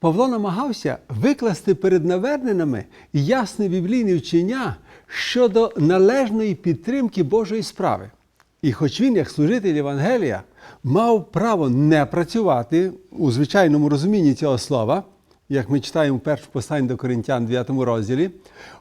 Павло намагався викласти перед наверненими ясне біблійне вчення щодо належної підтримки Божої справи. І хоч він, як служитель Євангелія, мав право не працювати у звичайному розумінні цього слова, як ми читаємо в першому посланні до Коринтян 9 розділі,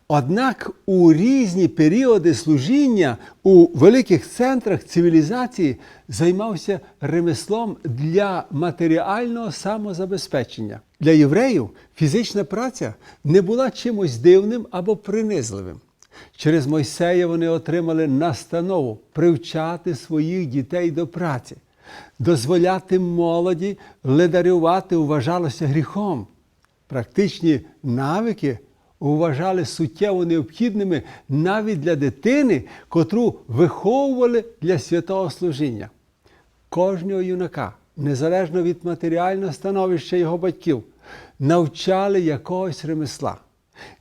однак у різні періоди служіння у великих центрах цивілізації займався ремеслом для матеріального самозабезпечення. Для євреїв фізична праця не була чимось дивним або принизливим. Через Мойсея вони отримали настанову привчати своїх дітей до праці, дозволяти молоді ледарювати вважалося гріхом. Практичні навики вважали суттєво необхідними навіть для дитини, котру виховували для святого служіння. Кожного юнака, незалежно від матеріального становища його батьків, навчали якогось ремесла.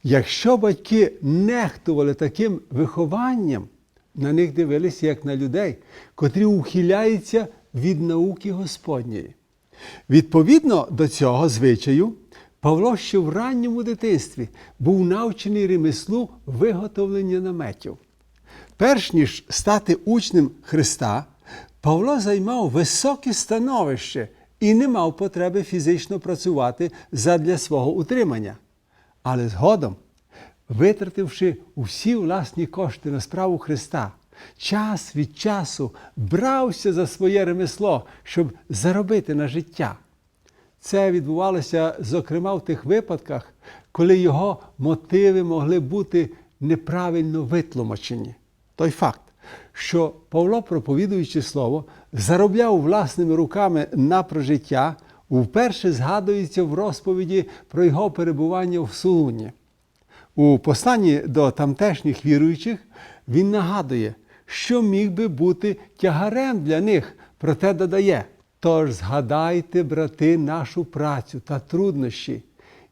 Якщо батьки нехтували таким вихованням, на них дивилися як на людей, котрі ухиляються від науки Господньої. Відповідно до цього звичаю, Павло ще в ранньому дитинстві був навчений ремеслу виготовлення наметів. Перш ніж стати учнем Христа, Павло займав високе становище і не мав потреби фізично працювати задля свого утримання. Але згодом, витративши усі власні кошти на справу Христа, час від часу брався за своє ремесло, щоб заробити на життя. Це відбувалося, зокрема, в тих випадках, коли його мотиви могли бути неправильно витлумачені. Той факт, що Павло, проповідуючи слово, заробляв власними руками на прожиття, вперше згадується в розповіді про його перебування в Сулуні. У посланні до тамтешніх віруючих він нагадує, що міг би бути тягарем для них, проте додає. Тож згадайте, брати, нашу працю та труднощі.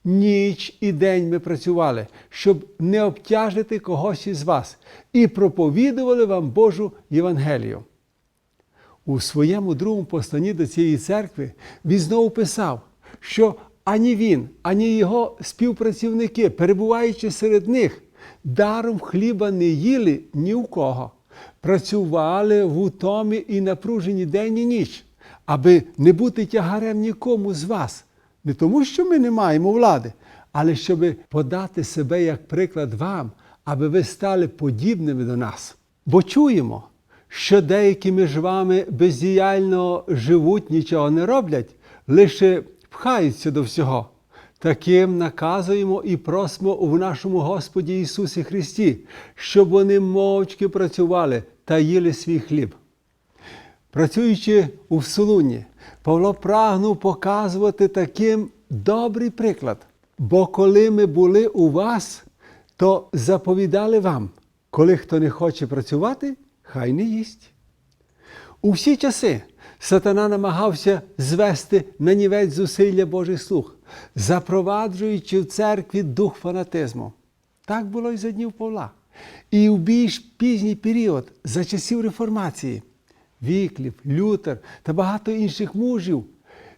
Ніч і день ми працювали, щоб не обтяжити когось із вас, і проповідували вам Божу Євангелію. У своєму другому посланні до цієї церкви він знову писав, що ані він, ані його співпрацівники, перебуваючи серед них, даром хліба не їли ні у кого, працювали в утомі і напружені день і ніч, аби не бути тягарем нікому з вас. Не тому, що ми не маємо влади, але щоб подати себе як приклад вам, аби ви стали подібними до нас. Бо чуємо, що деякі між вами бездіяльно живуть, нічого не роблять, лише пхаються до всього. Таким наказуємо і просимо в нашому Господі Ісусі Христі, щоб вони мовчки працювали та їли свій хліб. Працюючи у Солуні, Павло прагнув показувати таким добрий приклад. Бо коли ми були у вас, то заповідали вам, коли хто не хоче працювати, хай не їсть. У всі часи сатана намагався звести на нівець зусилля Божих слуг, запроваджуючи в церкві дух фанатизму. Так було і за днів Павла. І в більш пізній період, за часів реформації, Віклів, Лютер та багато інших мужів,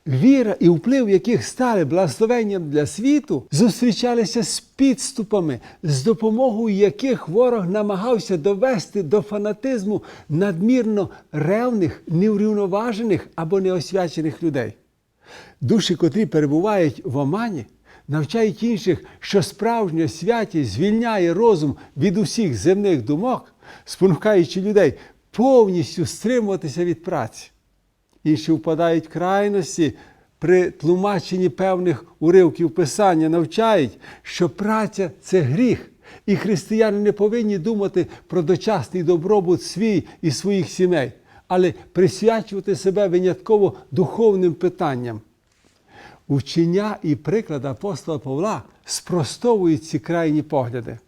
віра і вплив яких стали благословенням для світу, зустрічалися з підступами, з допомогою яких ворог намагався довести до фанатизму надмірно ревних, неврівноважених або неосвячених людей. Душі, котрі перебувають в омані, навчають інших, що справжня святість звільняє розум від усіх земних думок, спонукаючи людей повністю стримуватися від праці. Інші впадають в крайності при тлумаченні певних уривків Писання, навчають, що праця це гріх, і християни не повинні думати про дочасний добробут свій і своїх сімей, але присвячувати себе винятково духовним питанням. Учення і приклад апостола Павла спростовують ці крайні погляди.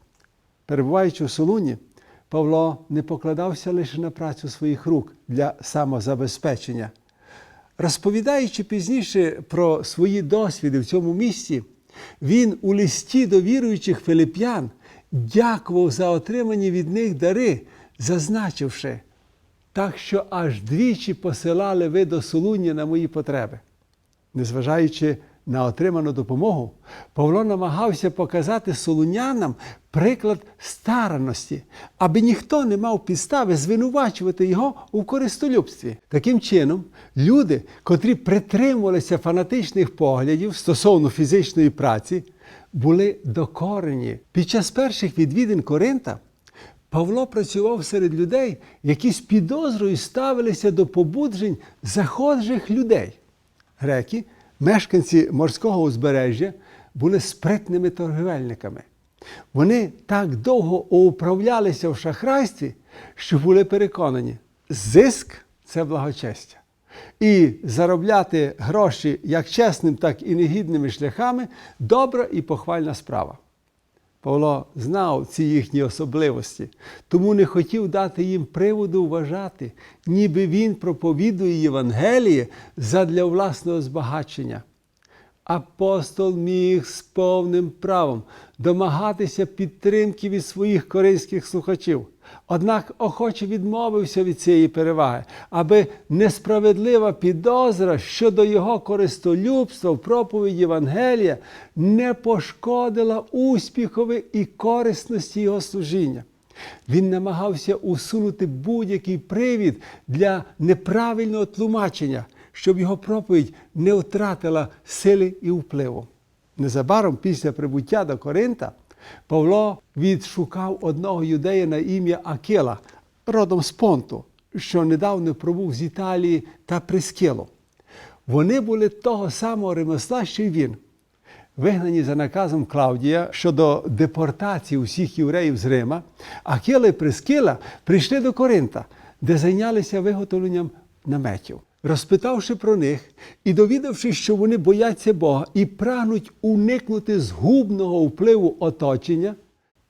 Перебуваючи в Солуні, Павло не покладався лише на працю своїх рук для самозабезпечення. Розповідаючи пізніше про свої досвіди в цьому місці, він у листі до віруючих филип'ян дякував за отримані від них дари, зазначивши, так що аж двічі посилали ви до Солуння на мої потреби. Незважаючи на отриману допомогу, Павло намагався показати солунянам приклад старанності, аби ніхто не мав підстави звинувачувати його у користолюбстві. Таким чином, люди, котрі притримувалися фанатичних поглядів стосовно фізичної праці, були докорені. Під час перших відвідин Коринта Павло працював серед людей, які з підозрою ставилися до побуджень заходжих людей. Греки, мешканці морського узбережжя, були спритними торгівельниками. Вони так довго управлялися в шахрайстві, що були переконані, зиск це благочестя. І заробляти гроші як чесним, так і негідними шляхами добра і похвальна справа. Павло знав ці їхні особливості, тому не хотів дати їм приводу вважати, ніби він проповідує Євангеліє задля власного збагачення. Апостол міг з повним правом домагатися підтримки від своїх корейських слухачів. Однак охоче відмовився від цієї переваги, аби несправедлива підозра щодо його користолюбства в проповіді Євангелія не пошкодила успіхові і корисності його служіння. Він намагався усунути будь-який привід для неправильного тлумачення, щоб його проповідь не втратила сили і впливу. Незабаром після прибуття до Коринта Павло відшукав одного юдея на ім'я Акела, родом з Понту, що недавно пробув з Італії та Прискилу. Вони були того самого ремесла, що й він. Вигнані за наказом Клавдія щодо депортації усіх євреїв з Рима, Акела і Прискила прийшли до Коринта, де зайнялися виготовленням наметів. Розпитавши про них і довідавшись, що вони бояться Бога і прагнуть уникнути згубного впливу оточення,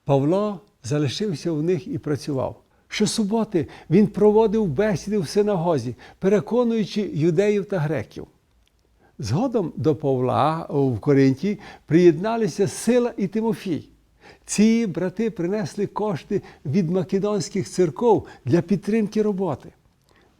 Павло залишився в них і працював. Щосуботи він проводив бесіди в синагозі, переконуючи юдеїв та греків. Згодом до Павла в Коринті приєдналися Сила і Тимофій. Ці брати принесли кошти від македонських церков для підтримки роботи.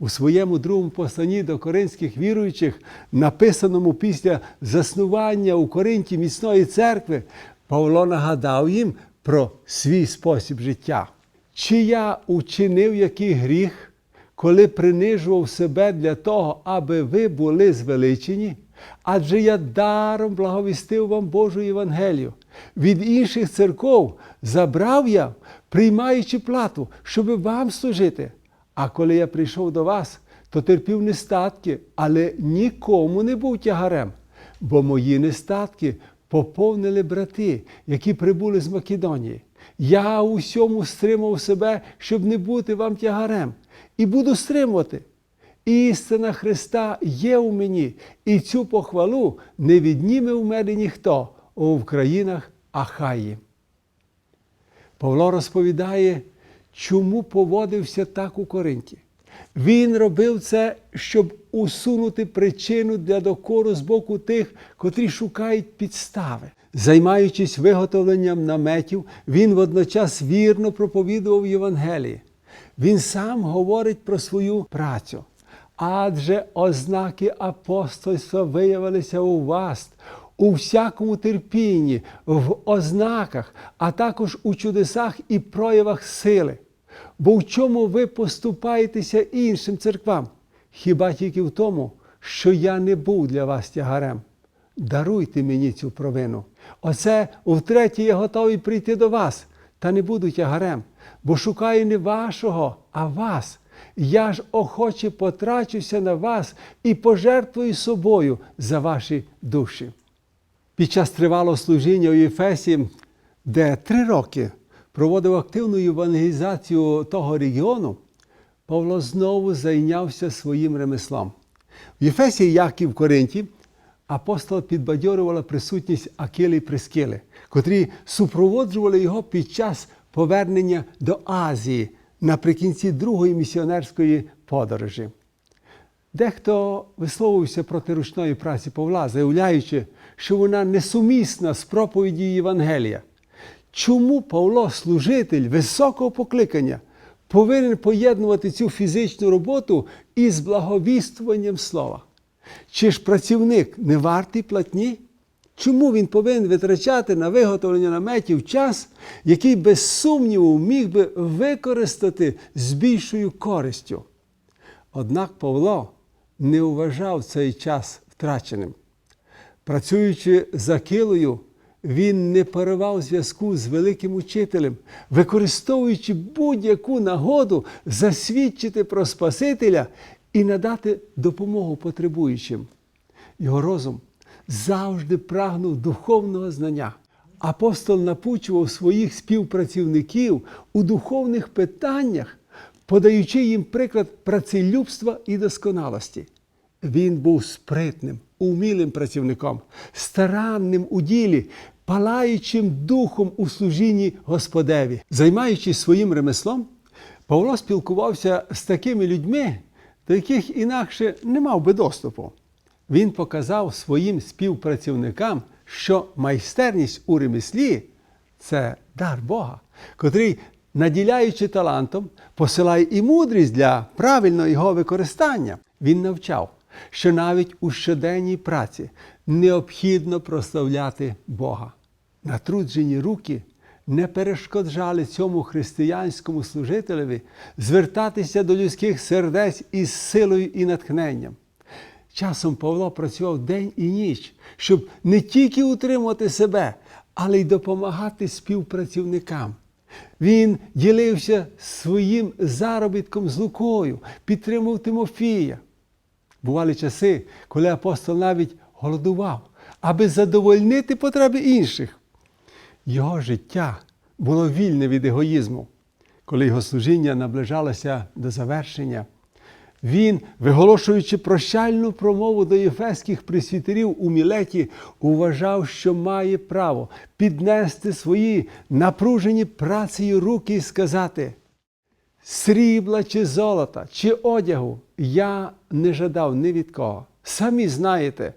У своєму другому посланні до коринських віруючих, написаному після заснування у Коринті міцної церкви, Павло нагадав їм про свій спосіб життя. Чи я учинив який гріх, коли принижував себе для того, аби ви були звеличені? Адже я даром благовістив вам Божу Євангелію. Від інших церков забрав я, приймаючи плату, щоби вам служити. А коли я прийшов до вас, то терпів нестатки, але нікому не був тягарем, бо мої нестатки поповнили брати, які прибули з Македонії. Я у всьому стримав себе, щоб не бути вам тягарем, і буду стримувати. Істина Христа є у мені, і цю похвалу не відніме у мене ніхто в країнах Ахаї. Павло розповідає, чому поводився так у Коринті. Він робив це, щоб усунути причину для докору з боку тих, котрі шукають підстави. Займаючись виготовленням наметів, він водночас вірно проповідував Євангеліє. Він сам говорить про свою працю. Адже ознаки апостольства виявилися у вас, у всякому терпінні, в ознаках, а також у чудесах і проявах сили. Бо в чому ви поступаєтеся іншим церквам? Хіба тільки в тому, що я не був для вас тягарем? Даруйте мені цю провину. Оце втретє я готовий прийти до вас, та не буду тягарем, бо шукаю не вашого, а вас. Я ж охоче потрачуся на вас і пожертвую собою за ваші душі. Під час тривалого служіння у Єфесі, де три роки проводив активну евангелізацію того регіону, Павло знову зайнявся своїм ремеслом. В Єфесі, як і в Коринті, апостол підбадьорювала присутність Акили і Прискили, котрі супроводжували його під час повернення до Азії наприкінці другої місіонерської подорожі. Дехто висловився проти ручної праці Павла, заявляючи, що вона несумісна з проповіді Євангелія. Чому Павло, служитель високого покликання, повинен поєднувати цю фізичну роботу із благовіствуванням слова? Чи ж працівник не вартий платні? Чому він повинен витрачати на виготовлення наметів час, який без сумніву міг би використати з більшою користю? Однак Павло не вважав цей час втраченим. Працюючи за килою, він не поривав зв'язку з великим учителем, використовуючи будь-яку нагоду засвідчити про Спасителя і надати допомогу потребуючим. Його розум завжди прагнув духовного знання. Апостол напучував своїх співпрацівників у духовних питаннях, подаючи їм приклад працелюбства і досконалості. Він був спритним, умілим працівником, старанним у ділі, палаючим духом у служінні Господеві. Займаючись своїм ремеслом, Павло спілкувався з такими людьми, до яких інакше не мав би доступу. Він показав своїм співпрацівникам, що майстерність у ремеслі це дар Бога, котрий, наділяючи талантом, посилає і мудрість для правильного його використання. Він навчав, що навіть у щоденній праці необхідно прославляти Бога. Натруджені руки не перешкоджали цьому християнському служителеві звертатися до людських сердець із силою і натхненням. Часом Павло працював день і ніч, щоб не тільки утримувати себе, але й допомагати співпрацівникам. Він ділився своїм заробітком з Лукою, підтримував Тимофія. Бували часи, коли апостол навіть голодував, аби задовольнити потреби інших. Його життя було вільне від егоїзму. Коли його служіння наближалося до завершення, він, виголошуючи прощальну промову до єфеських присвітерів у Мілеті, уважав, що має право піднести свої напружені працею руки і сказати: срібла чи золота, чи одягу я не жадав ні від кого. Самі знаєте,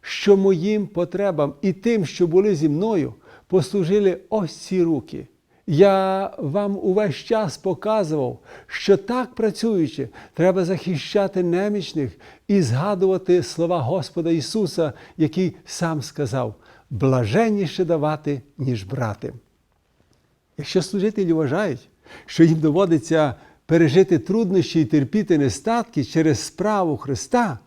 що моїм потребам і тим, що були зі мною, послужили ось ці руки. Я вам увесь час показував, що так працюючи, треба захищати немічних і згадувати слова Господа Ісуса, який сам сказав: блаженніше давати, ніж брати. Якщо служителі вважають, що їм доводиться пережити труднощі і терпіти нестатки через справу Христа,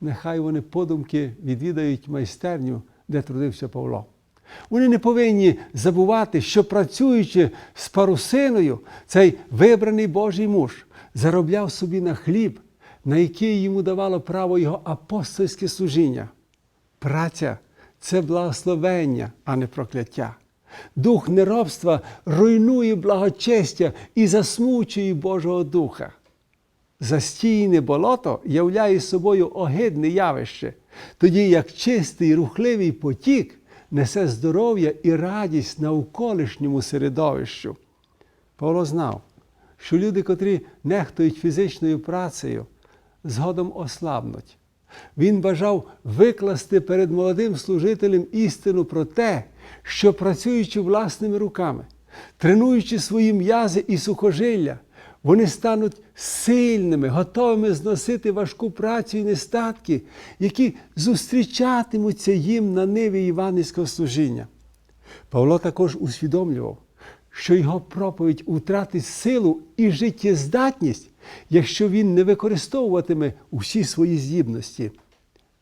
нехай вони подумки відвідають майстерню, де трудився Павло. Вони не повинні забувати, що працюючи з парусиною, цей вибраний Божий муж заробляв собі на хліб, на який йому давало право його апостольське служіння. Праця це благословення, а не прокляття. Дух неробства руйнує благочестя і засмучує Божого Духа. Застійне болото являє собою огидне явище, тоді як чистий рухливий потік несе здоров'я і радість навколишньому середовищу. Павло знав, що люди, котрі нехтують фізичною працею, згодом ослабнуть. Він бажав викласти перед молодим служителем істину про те, що працюючи власними руками, тренуючи свої м'язи і сухожилля, вони стануть сильними, готовими зносити важку працю і нестатки, які зустрічатимуться їм на ниві Іванівського служіння. Павло також усвідомлював, що його проповідь втратить силу і життєздатність, якщо він не використовуватиме усі свої здібності.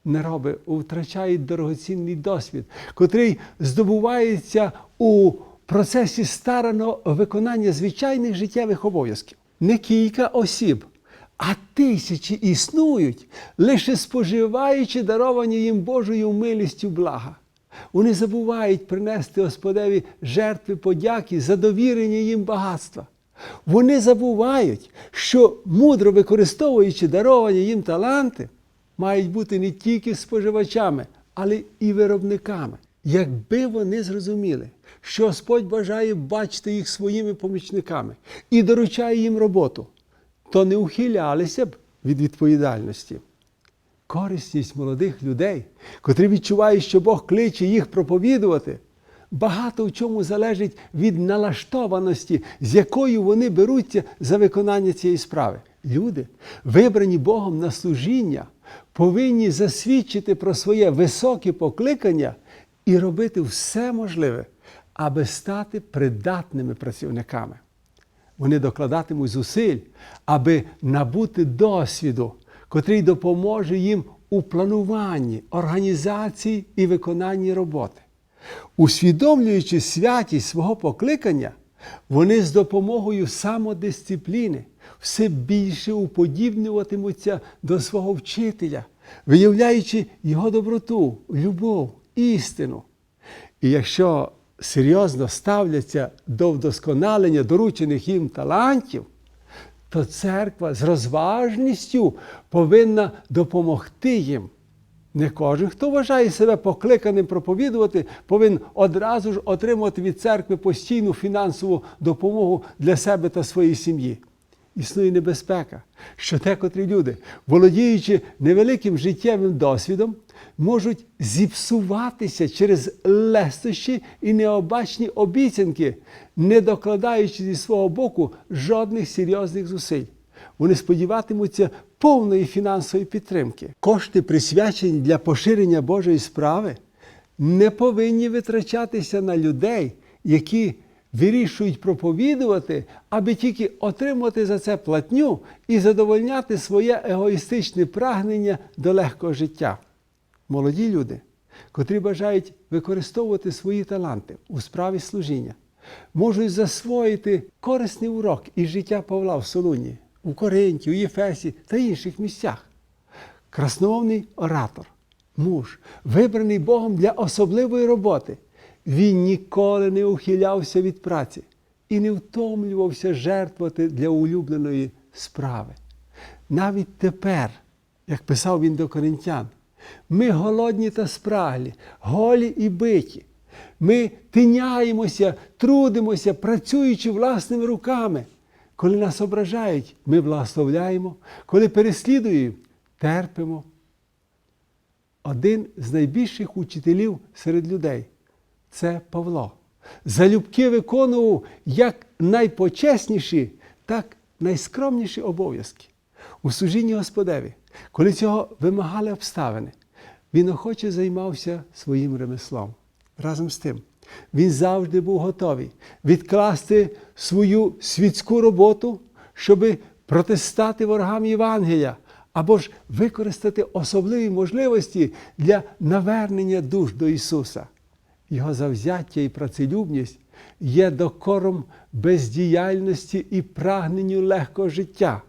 Нероби втрачають дорогоцінний досвід, котрий здобувається у процесі стараного виконання звичайних життєвих обов'язків. Не кілька осіб, а тисячі існують, лише споживаючи даровані їм Божою милістю блага. Вони забувають принести Господеві жертви подяки за довірення їм багатства. Вони забувають, що мудро використовуючи даровані їм таланти, мають бути не тільки споживачами, але і виробниками. Якби вони зрозуміли, що Господь бажає бачити їх своїми помічниками і доручає їм роботу, то не ухилялися б від відповідальності. Корисність молодих людей, котрі відчувають, що Бог кличе їх проповідувати, багато в чому залежить від налаштованості, з якою вони беруться за виконання цієї справи. Люди, вибрані Богом на служіння, повинні засвідчити про своє високе покликання і робити все можливе, аби стати придатними працівниками. Вони докладатимуть зусиль, аби набути досвіду, котрий допоможе їм у плануванні, організації і виконанні роботи. Усвідомлюючи святість свого покликання, вони з допомогою самодисципліни все більше уподібнюватимуться до свого вчителя, виявляючи його доброту, любов, істину. І якщо серйозно ставляться до вдосконалення доручених їм талантів, то церква з розважністю повинна допомогти їм. Не кожен, хто вважає себе покликаним проповідувати, повинен одразу ж отримувати від церкви постійну фінансову допомогу для себе та своєї сім'ї. Існує небезпека, що декотрі люди, володіючи невеликим життєвим досвідом, можуть зіпсуватися через лестощі і необачні обіцянки, не докладаючи зі свого боку жодних серйозних зусиль. Вони сподіватимуться повної фінансової підтримки. Кошти, присвячені для поширення Божої справи, не повинні витрачатися на людей, які вирішують проповідувати, аби тільки отримати за це платню і задовольняти своє егоїстичне прагнення до легкого життя. Молоді люди, котрі бажають використовувати свої таланти у справі служіння, можуть засвоїти корисний урок із життя Павла в Солуні, у Коринті, у Єфесі та інших місцях. Красномовний оратор, муж, вибраний Богом для особливої роботи. Він ніколи не ухилявся від праці і не втомлювався жертвувати для улюбленої справи. Навіть тепер, як писав він до коринтян, ми голодні та спраглі, голі і биті. Ми тиняємося, трудимося, працюючи власними руками. Коли нас ображають, ми благословляємо, коли переслідуємо, терпимо. Один з найбільших учителів серед людей це Павло. Залюбки виконував як найпочесніші, так найскромніші обов'язки. У служінні Господеві, коли цього вимагали обставини, він охоче займався своїм ремеслом. Разом з тим, він завжди був готовий відкласти свою світську роботу, щоби протистати ворогам Євангелія, або ж використати особливі можливості для навернення душ до Ісуса. Його завзяття і працелюбність є докором бездіяльності і прагненню легкого життя.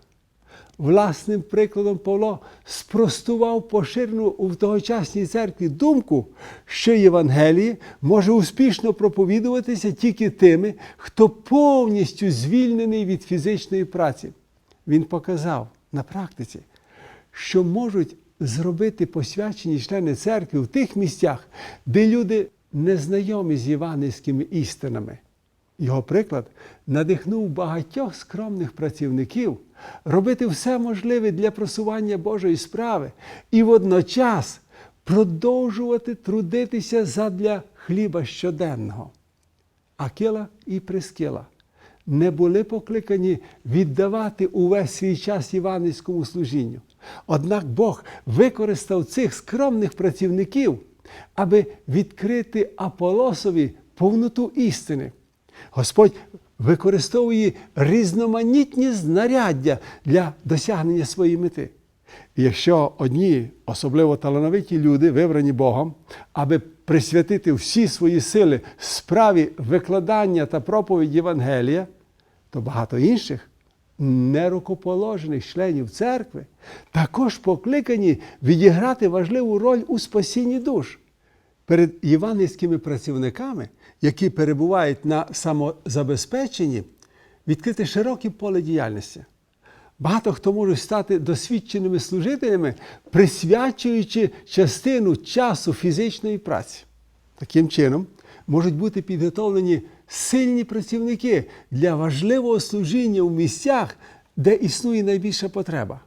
Власним прикладом Павло спростував поширену у тогочасній церкві думку, що Євангеліє може успішно проповідуватися тільки тими, хто повністю звільнений від фізичної праці. Він показав на практиці, що можуть зробити посвячені члени церкви в тих місцях, де люди незнайомі з євангельськими істинами. Його приклад надихнув багатьох скромних працівників робити все можливе для просування Божої справи і водночас продовжувати трудитися задля хліба щоденного. Акила і Прискила не були покликані віддавати увесь свій час євангельському служінню. Однак Бог використав цих скромних працівників, аби відкрити Аполосові повноту істини. Господь використовує різноманітні знаряддя для досягнення своєї мети. Якщо одні, особливо талановиті люди, вибрані Богом, аби присвятити всі свої сили справі викладання та проповіді Євангелія, то багато інших нерукоположених членів церкви також покликані відіграти важливу роль у спасінні душ. Перед євангельськими працівниками, які перебувають на самозабезпеченні, відкрите широке поле діяльності. Багато хто може стати досвідченими служителями, присвячуючи частину часу фізичної праці. Таким чином, можуть бути підготовлені сильні працівники для важливого служіння в місцях, де існує найбільша потреба.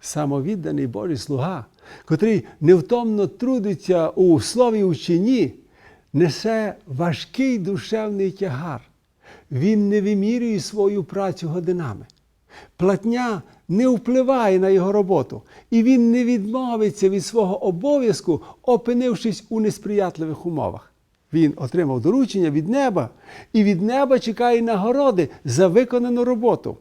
Самовідданий Божий слуга, котрий невтомно трудиться у слові учені, несе важкий душевний тягар. Він не вимірює свою працю годинами. Платня не впливає на його роботу, і він не відмовиться від свого обов'язку, опинившись у несприятливих умовах. Він отримав доручення від неба, і від неба чекає нагороди за виконану роботу.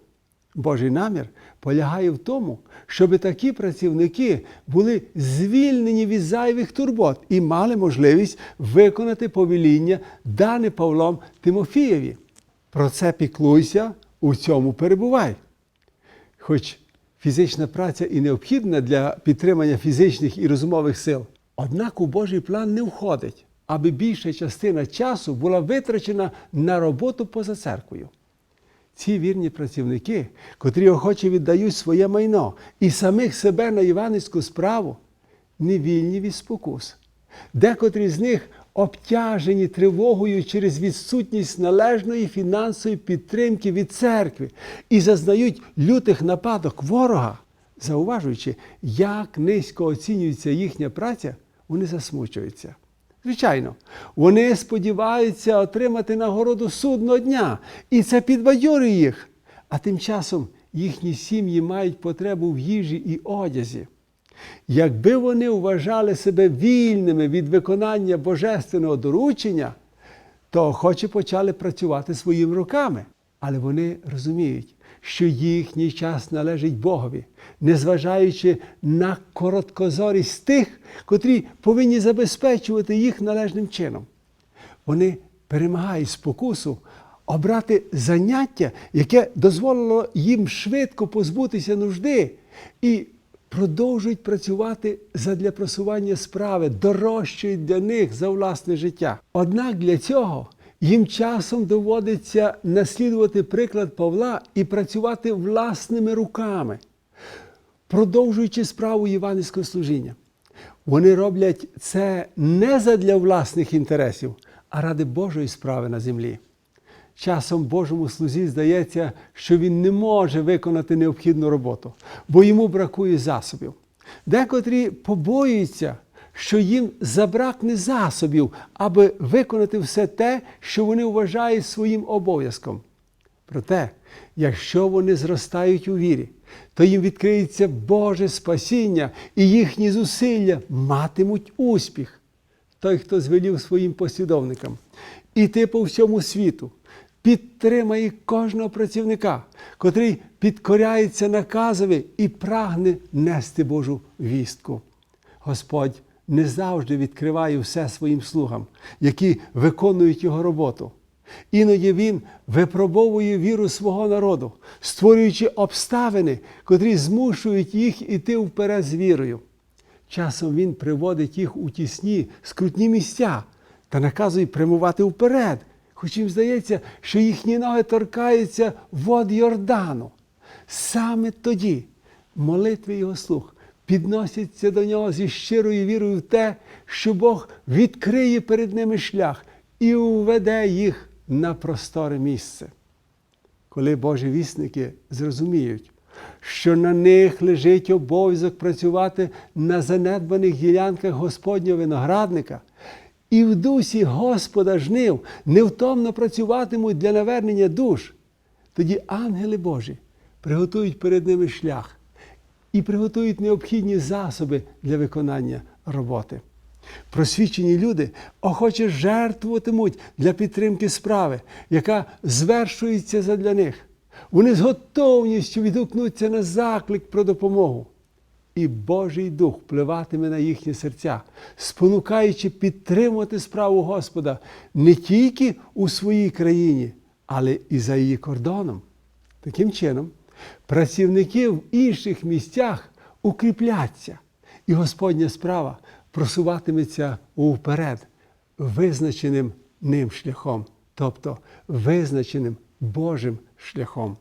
Божий намір полягає в тому, щоб такі працівники були звільнені від зайвих турбот і мали можливість виконати повеління, дане Павлом Тимофієві. Про це піклуйся, у цьому перебувай. Хоч фізична праця і необхідна для підтримання фізичних і розумових сил, однак у Божий план не входить, аби більша частина часу була витрачена на роботу поза церквою. Ці вірні працівники, котрі охоче віддають своє майно і самих себе на іванівську справу, не вільні від спокус. Декотрі з них обтяжені тривогою через відсутність належної фінансової підтримки від церкви і зазнають лютих нападок ворога. Зауважуючи, як низько оцінюється їхня праця, вони засмучуються. Звичайно, вони сподіваються отримати нагороду судного дня, і це підбадьорює їх. А тим часом їхні сім'ї мають потребу в їжі і одязі. Якби вони вважали себе вільними від виконання божественного доручення, то охоче почали працювати своїми руками. Але вони розуміють, що їхній час належить Богові, незважаючи на короткозорість тих, котрі повинні забезпечувати їх належним чином. Вони перемагають спокусу обрати заняття, яке дозволило їм швидко позбутися нужди, і продовжують працювати задля просування справи, дорожчої для них за власне життя. Однак для цього їм часом доводиться наслідувати приклад Павла і працювати власними руками, продовжуючи справу євангельського служіння. Вони роблять це не задля власних інтересів, а ради Божої справи на землі. Часом Божому слузі здається, що він не може виконати необхідну роботу, бо йому бракує засобів. Декотрі побоюються, що їм забракне засобів, аби виконати все те, що вони вважають своїм обов'язком. Проте, якщо вони зростають у вірі, то їм відкриється Боже спасіння, і їхні зусилля матимуть успіх. Той, хто звелів своїм послідовникам іти по всьому світу, підтримає кожного працівника, котрий підкоряється наказові і прагне нести Божу вістку. Господь не завжди відкриває все своїм слугам, які виконують його роботу. Іноді він випробовує віру свого народу, створюючи обставини, котрі змушують їх іти вперед з вірою. Часом він приводить їх у тісні, скрутні місця та наказує прямувати вперед, хоч їм здається, що їхні ноги торкаються вод Йордану. Саме тоді молитви його слух підносяться до нього зі щирою вірою в те, що Бог відкриє перед ними шлях і уведе їх на просторе місце. Коли Божі вісники зрозуміють, що на них лежить обов'язок працювати на занедбаних ділянках Господнього виноградника, і в дусі Господа жнив невтомно працюватимуть для навернення душ, тоді ангели Божі приготують перед ними шлях і приготують необхідні засоби для виконання роботи. Просвічені люди охоче жертвуватимуть для підтримки справи, яка звершується задля них. Вони з готовністю відгукнуться на заклик про допомогу. І Божий Дух впливатиме на їхні серця, спонукаючи підтримувати справу Господа не тільки у своїй країні, але і за її кордоном. Таким чином, працівники в інших місцях укріпляться, і Господня справа просуватиметься вперед визначеним ним шляхом, тобто визначеним Божим шляхом.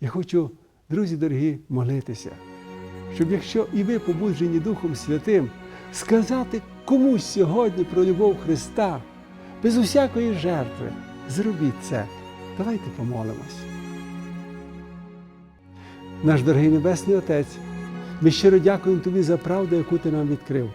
Я хочу, друзі дорогі, молитися, щоб якщо і ви побуджені Духом Святим, сказати комусь сьогодні про любов Христа, без усякої жертви, зробіть це. Давайте помолимось. Наш дорогий Небесний Отець, ми щиро дякуємо Тобі за правду, яку Ти нам відкрив.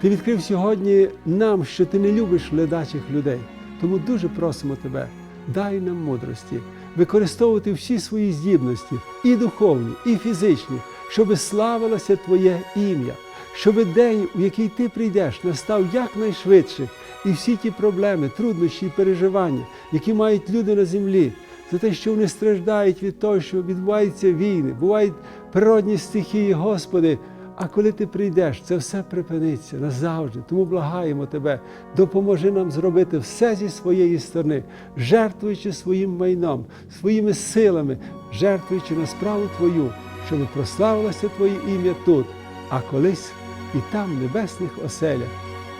Ти відкрив сьогодні нам, що ти не любиш ледачих людей. Тому дуже просимо Тебе, дай нам мудрості, використовувати всі свої здібності, і духовні, і фізичні, щоб славилося Твоє ім'я, щоб день, у який ти прийдеш, настав якнайшвидше, і всі ті проблеми, труднощі і переживання, які мають люди на землі, за те, що вони страждають від того, що відбуваються війни, бувають природні стихії, Господи. А коли ти прийдеш, це все припиниться назавжди. Тому благаємо тебе, допоможи нам зробити все зі своєї сторони, жертвуючи своїм майном, своїми силами, жертвуючи на справу Твою, щоб прославилося Твоє ім'я тут, а колись і там, в небесних оселях,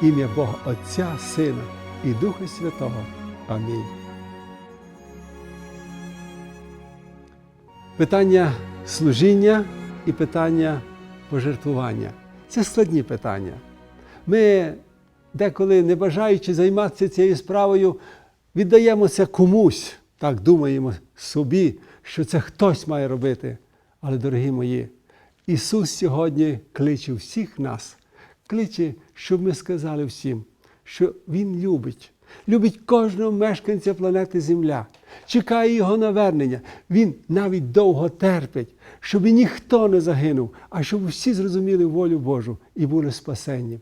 ім'я Бога Отця, Сина і Духа Святого. Амінь. Питання служіння і питання пожертвування. Це складні питання. Ми деколи, не бажаючи займатися цією справою, віддаємося комусь, так думаємо собі, що це хтось має робити. Але, дорогі мої, Ісус сьогодні кличе всіх нас, кличе, щоб ми сказали всім, що Він любить, любить кожного мешканця планети Земля, чекає Його навернення. Він навіть довго терпить, щоб ніхто не загинув, а щоб всі зрозуміли волю Божу і були спасенні.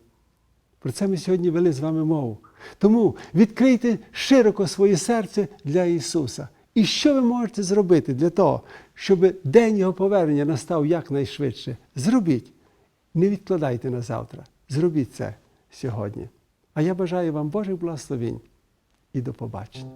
Про це ми сьогодні вели з вами мову. Тому відкрийте широко своє серце для Ісуса. І що ви можете зробити для того, щоб день Його повернення настав якнайшвидше? Зробіть. Не відкладайте на завтра. Зробіть це сьогодні. А я бажаю вам Божих благословень і до побачення.